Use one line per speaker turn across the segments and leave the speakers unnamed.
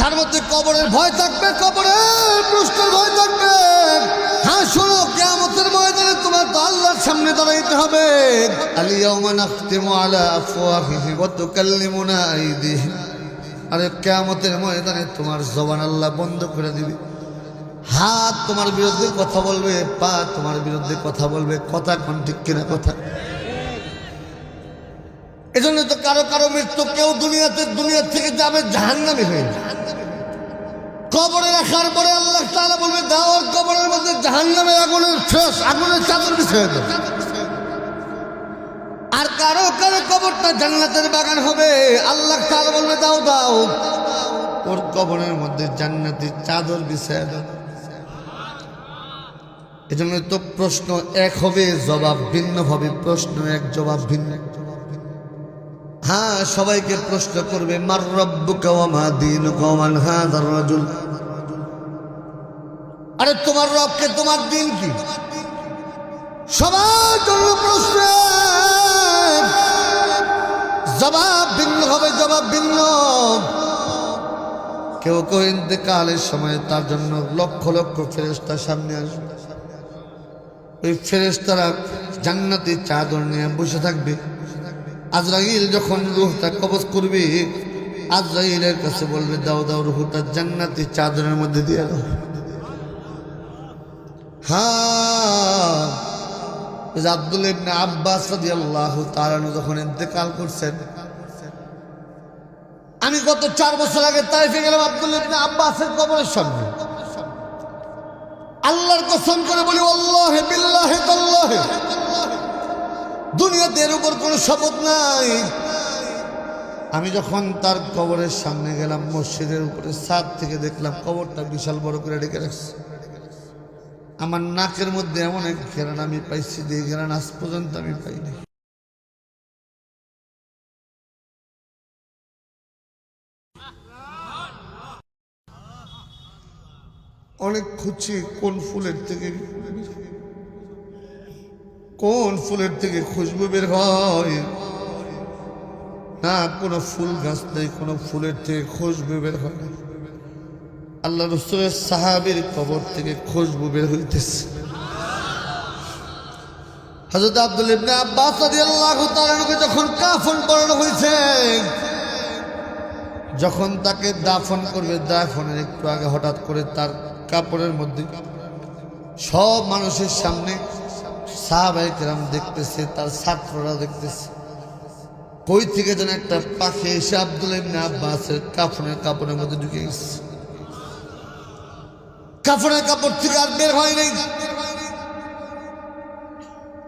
যার মধ্যে কবরের ভয় থাকবে, কবরের প্রশ্নের ভয় থাকবে। হ্যাঁ শোনো, কেয়ামতের ময়দানে তোমার তো আল্লাহর সামনে দাঁড়াইতে হবে। আরে, কেয়ামতের ময়দানে তোমার জবান আল্লাহ বন্ধ করে দিবে। হাত তোমার বিরুদ্ধে কথা বলবে, পা তোমার বিরুদ্ধে কথা বলবে, কথা কোন ঠিক কিনা কথা? এজন্য তো কারও কারও মৃত্যু কেউ দুনিয়াতে, দুনিয়া থেকে যাবে জাহান্নামি হয়ে কবরে রাখার পরে আল্লাহ তাআলা বলবে, দাও কবরের মধ্যে জাহান্নামের আগুনের ফ্রেশ আগুনের চাদর বিছিয়ে দাও। আর কারও কারও কবরটা জান্নাতের বাগান হবে। আল্লাহ তাআলা বলবে, দাও দাও। ওর কবরের মধ্যে জান্নাতি চাদর বিছিয়ে দাও। এজন্য তো প্রশ্ন এক হবে, জবাব ভিন্ন হবে। প্রশ্ন এক, জবাব ভিন্ন। হ্যাঁ সবাইকে প্রশ্ন করবে, মার রব্বুকা ওয়া মা দীনুকা ওয়া মান হাযার রাজুল? আরে তোমার রবকে তোমার দিন কি? সবার জন্য প্রশ্ন। জবাব ভিন্ন হবে, জবাব ভিন্ন। কেউ কেউ ইন্তেকালের সময় তার জন্য লক্ষ লক্ষ ফেরেস্তার সামনে আসবে। ওই ফেরেস্তারা জান্নাতি চাদর নিয়ে বসে থাকবে। আজরাইল যখন রুহটা কবজ করবে, আজরাইলের কাছে বলবে, দাও দাও রুহটা জান্নাতি চাদরের মধ্যে দিয়ে দাও। হ্যাঁ আব্দুল ইবনে আব্বাস রাদিয়াল্লাহু তাআলা যখন ইন্তেকাল করছেন, আমি গত চার বছর আগে তাইফে গেলাম আব্দুল ইবনে আব্বাসের কবরের সামনে। আল্লাহর কসম করে বলি, আল্লাহে বিল্লাহে তাল্লাহে, দুনিয়াতে এর উপর কোনো শপথ নাই। আমি যখন তার কবরের সামনে গেলাম, মসজিদের উপরে ছাদ থেকে দেখলাম কবরটা বিশাল বড় করে ডেকে রাখছে। আমার নাকের মধ্যে এমন এক ঘেরান আমি পাইছি যে ঘেরান আজ পর্যন্ত আমি পাইনি। অনেক খুঁজছি কোন ফুলের থেকে, কোন ফুলের থেকে খুশবু বের হয়? না, কোনো ফুল গাছ নেই, কোনো ফুলের থেকে খুশবু বের হয় না। আল্লাহ রসুলের সাহাবের কবর থেকে খুশবু বের হইতেছে। হজরত আব্দুল ইবনে আব্বাস রাদিয়াল্লাহু তাআলাকে যখন কাফন পরানো হয়েছে যখন তাকে দাফন করবে, দাফনের একটু আগে হঠাৎ করে তার কাপড়ের মধ্যে সব মানুষের সামনে সাহাবাই কেরাম দেখতেছে, তার ছাত্ররা দেখতেছে। কই থেকে যেন একটা পাখি এসে আব্দুল ইবনে আব্বাসের কাফনের কাপড়ের মধ্যে ঢুকে গেছে। কাফনের কাপড় থেকে আর বের হয় নাই।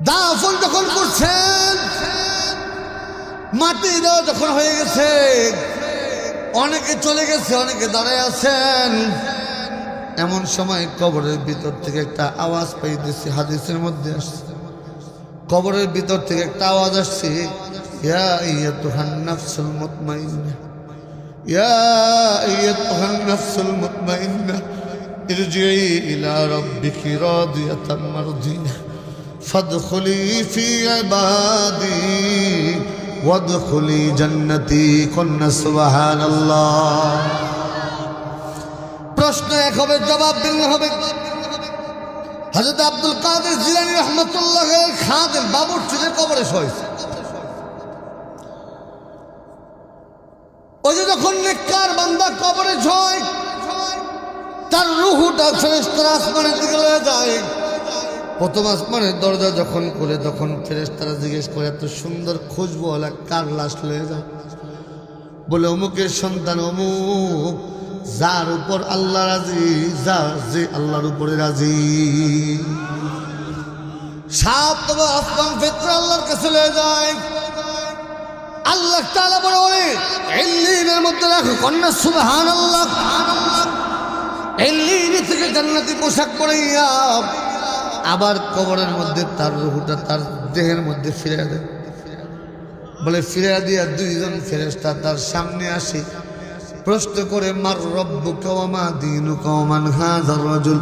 দাফন যখন করছেন, মাটি দেওয়া যখন হয়ে গেছে, অনেকে চলে গেছে, অনেকে দাঁড়ায় আছেন। এমন সময় কবরের ভিতর থেকে একটা আওয়াজ পাইতেছি হাদিসের মধ্যে আসছে। কবরের ভিতর থেকে একটা আওয়াজ আসছে, ইয়া আইয়াতুহান নাফসুল মুতমাইন্না, ইয়া আইয়াতুহান নাফসুল ارجعي إلى ربك راضية مرضية فادخلي في عبادي وادخلي جنتي قلنا سبحان الله প্রশ্ন এক হবে জবাব ভিন্ন হবে হজরত আব্দুল কাদের জিলানি রহমতুল্লাহ খাদের বাবুর ছেলে কবরে শোয়েছে ওই যে যখন নেককার বান্দা কবরে ছয় তার রুহুটা ফেরেস্তার আসমানের দিকে লয়ে যায়। প্রথম আসমানের দরজা যখন করে তখন ফেরেস্তারা জিজ্ঞেস করে, এত সুন্দর খুঁজবো হলে কার লাশ লয়ে যায়? বলে, অমুকের সন্তান অমুক, যার উপর আল্লাহ রাজি, যার যে আল্লাহর উপরে রাজি। সাত তবে আসমান ফেত্র আল্লাহর কাছে লয়ে যায়। আল্লাহ বলে ওরে এল্লিনের মধ্যে রাখো কন্যা সুবহান আল্লাহ থেকে জান্নাতি পোশাক পরাইয়া আবার কবরের মধ্যে তার রুহুটা তার দেহের মধ্যে ফিরে দেয়। বলে ফিরে দিয়া দুইজন ফেরেস্তা তার সামনে আসে। প্রশ্ন করে, মার রব্বু কওয়ামা দিনু কওমান হাজার রজুল?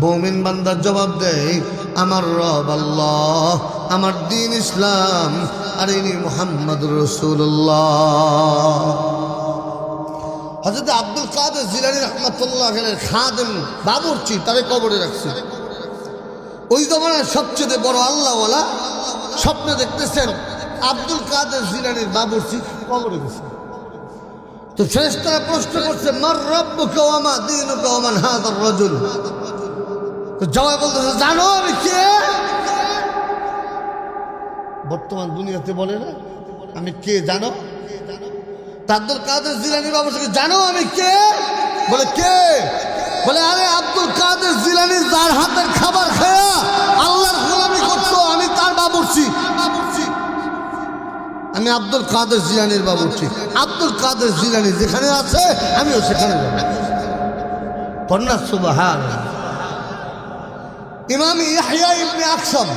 বৌমিন বান্দার জবাব দেয়, আমার রব আল্লাহ, আমার দিন ইসলাম, আর ইনি মোহাম্মদ রসুল্লাহ হজরত আব্দুল কাদের জিলানি রহমতুল্লাহ খাদেম বাবুরচি তারে কবরে রাখছে। ওই জমানার সবচেয়ে বড় আল্লাহওয়ালা স্বপ্নে দেখতেছেন আব্দুল কাদের জিলানির বাবুরচি কবরে গেছে। তো শ্রেষ্ঠরা প্রশ্ন করছে, মার রব্বু কেওয়ামা দিন কেওয়ামান হাদার রজুল? তো জবাব বলতেছে, জানো আমি কে? বর্তমান দুনিয়াতে বলে না, আমি কে জানো? আব্দুল কাদের জিলানি বাবু জানো আমি কে? বলে কে? বলে, আরে আব্দুল কাদের জিলানি যার হাতের খাবার খায়া আল্লাহর গোলামি করতো, আমি তার বাবুরছি আমি আব্দুল কাদের জিলানির বাবুরছি আব্দুল কাদের জিলানি যেখানে আছে, আমিও সেখানে যাব। কন্যা সুবাহান ইমাম ইয়াহিয়া ইবনে আকসাম।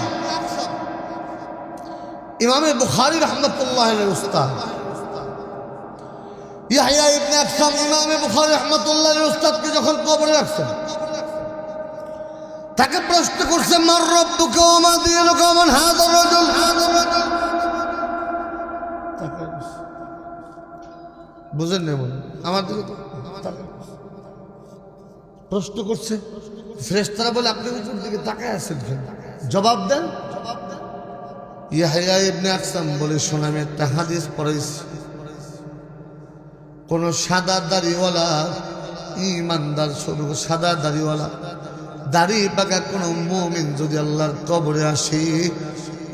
ইমামে বুখারি রহমতুল্লাহ উস্তাদ ইয়াহিয়া ইবনে আকসাম ইমামে বুখারী রাহমাতুল্লাহির উস্তাদকে যখন কবরে রাখছেন, তাকে প্রশ্ন করছে, মার রব্বুকা ওয়া মা দীনুকা ওয়া মান হাযা রাজুল? বুঝেন না মনে আমার দিকে প্রশ্ন করছে শ্রেষ্ঠরা বলে, আপনি উপর দিকে তাকায় আছেন জবাব দেন, ইয়াহিয়া ইবনে আকসাম বলে, শোনা, আমি একটা হাদিস পড়াইছি। কোন সাদা দাড়িওয়ালা ইমানদার শুধু সাদা দাড়িওয়ালা, দাড়ি পাকা কোনো মমিন যদি আল্লাহর কবরে আসে,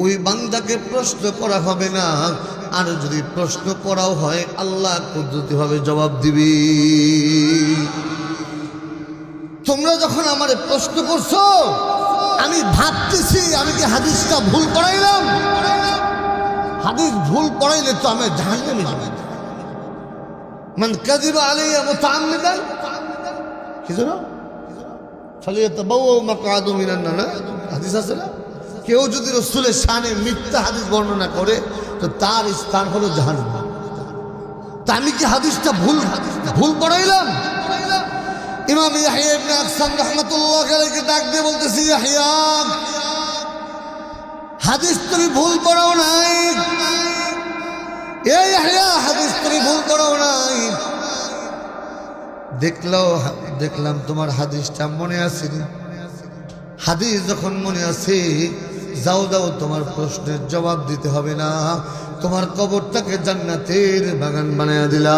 ওই বান্দাকে প্রশ্ন করা হবে না। আর যদি প্রশ্ন করাও হয়, আল্লাহ পদ্ধতিভাবে জবাব দিবি। তোমরা যখন আমার প্রশ্ন করছ, আমি ভাবতেছি, আমি কি হাদিসটা ভুল পড়াইলাম? হাদিস ভুল পড়াইলে তো আমি জাহান্নামে যাব। মান কাজিবা আলাইয়া মুতাআম্মিদান কি জানো? ফালিয়াতাবাওয়া মাকআদু মিনান নানা হাদিস আছে না? কেউ যদি রসুলের শানে মিথ্যা হাদিস বর্ণনা করে, তো তার স্থান হলো জাহান্নাম। তা আমি কি হাদিসটা ভুল ভুল পড়াইলাম? ইমাম ইয়াহিয়া ইবনে আকসাম রাহমাতুল্লাহ আলাইহি ডাক দিয়ে বলতেছি, ইয়াহিয়া, হাদিস তুমি ভুল পড়াও নাই। এই হাদিস তুমি ভুল করো নাই। দেখলাম তোমার হাদিসটা মনে আছে হাদিস যখন মনে আছে, যাও যাও তোমার প্রশ্নের জবাব দিতে হবে না। তোমার কবরটাকে জান্নাতের বাগান বানায় দিলা